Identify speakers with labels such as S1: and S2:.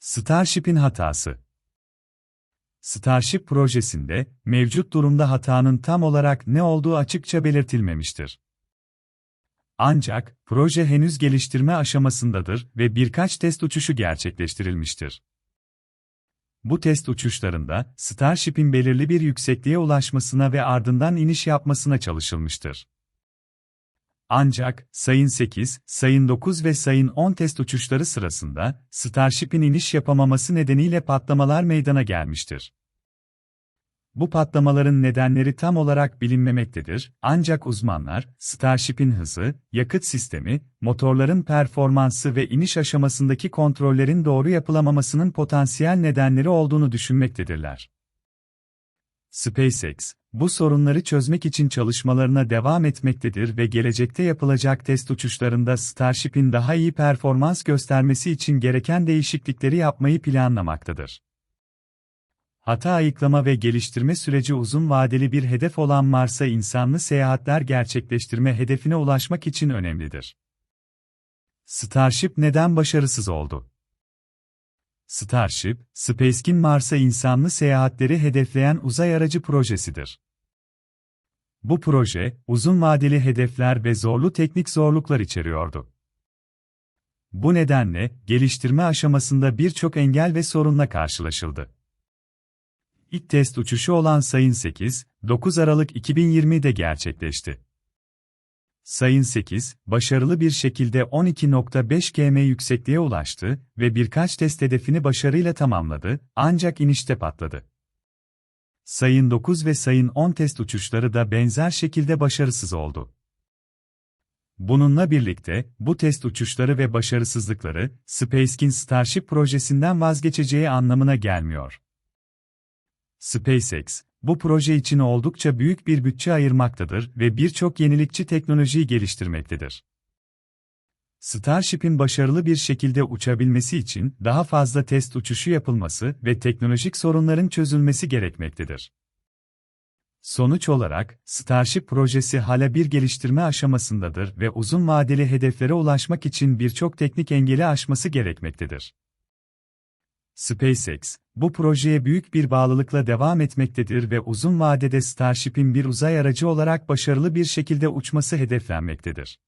S1: Starship'in hatası Starship projesinde, mevcut durumda hatanın tam olarak ne olduğu açıkça belirtilmemiştir. Ancak, proje henüz geliştirme aşamasındadır ve birkaç test uçuşu gerçekleştirilmiştir. Bu test uçuşlarında, Starship'in belirli bir yüksekliğe ulaşmasına ve ardından iniş yapmasına çalışılmıştır. Ancak, Sayın 8, Sayın 9 ve Sayın 10 test uçuşları sırasında, Starship'in iniş yapamaması nedeniyle patlamalar meydana gelmiştir. Bu patlamaların nedenleri tam olarak bilinmemektedir, ancak uzmanlar, Starship'in hızı, yakıt sistemi, motorların performansı ve iniş aşamasındaki kontrollerin doğru yapılamamasının potansiyel nedenleri olduğunu düşünmektedirler. SpaceX, bu sorunları çözmek için çalışmalarına devam etmektedir ve gelecekte yapılacak test uçuşlarında Starship'in daha iyi performans göstermesi için gereken değişiklikleri yapmayı planlamaktadır. Hata ayıklama ve geliştirme süreci uzun vadeli bir hedef olan Mars'a insanlı seyahatler gerçekleştirme hedefine ulaşmak için önemlidir. Starship neden başarısız oldu? Starship, SpaceX'in Mars'a insanlı seyahatleri hedefleyen uzay aracı projesidir. Bu proje, uzun vadeli hedefler ve zorlu teknik zorluklar içeriyordu. Bu nedenle, geliştirme aşamasında birçok engel ve sorunla karşılaşıldı. İlk test uçuşu olan Sayın 8, 9 Aralık 2020'de gerçekleşti. Sayın 8, başarılı bir şekilde 12.5 km yüksekliğe ulaştı ve birkaç test hedefini başarıyla tamamladı, ancak inişte patladı. Sayın 9 ve Sayın 10 test uçuşları da benzer şekilde başarısız oldu. Bununla birlikte, bu test uçuşları ve başarısızlıkları, SpaceX'in Starship projesinden vazgeçeceği anlamına gelmiyor. SpaceX, bu proje için oldukça büyük bir bütçe ayırmaktadır ve birçok yenilikçi teknolojiyi geliştirmektedir. Starship'in başarılı bir şekilde uçabilmesi için daha fazla test uçuşu yapılması ve teknolojik sorunların çözülmesi gerekmektedir. Sonuç olarak, Starship projesi hala bir geliştirme aşamasındadır ve uzun vadeli hedeflere ulaşmak için birçok teknik engeli aşması gerekmektedir. SpaceX, bu projeye büyük bir bağlılıkla devam etmektedir ve uzun vadede Starship'in bir uzay aracı olarak başarılı bir şekilde uçması hedeflenmektedir.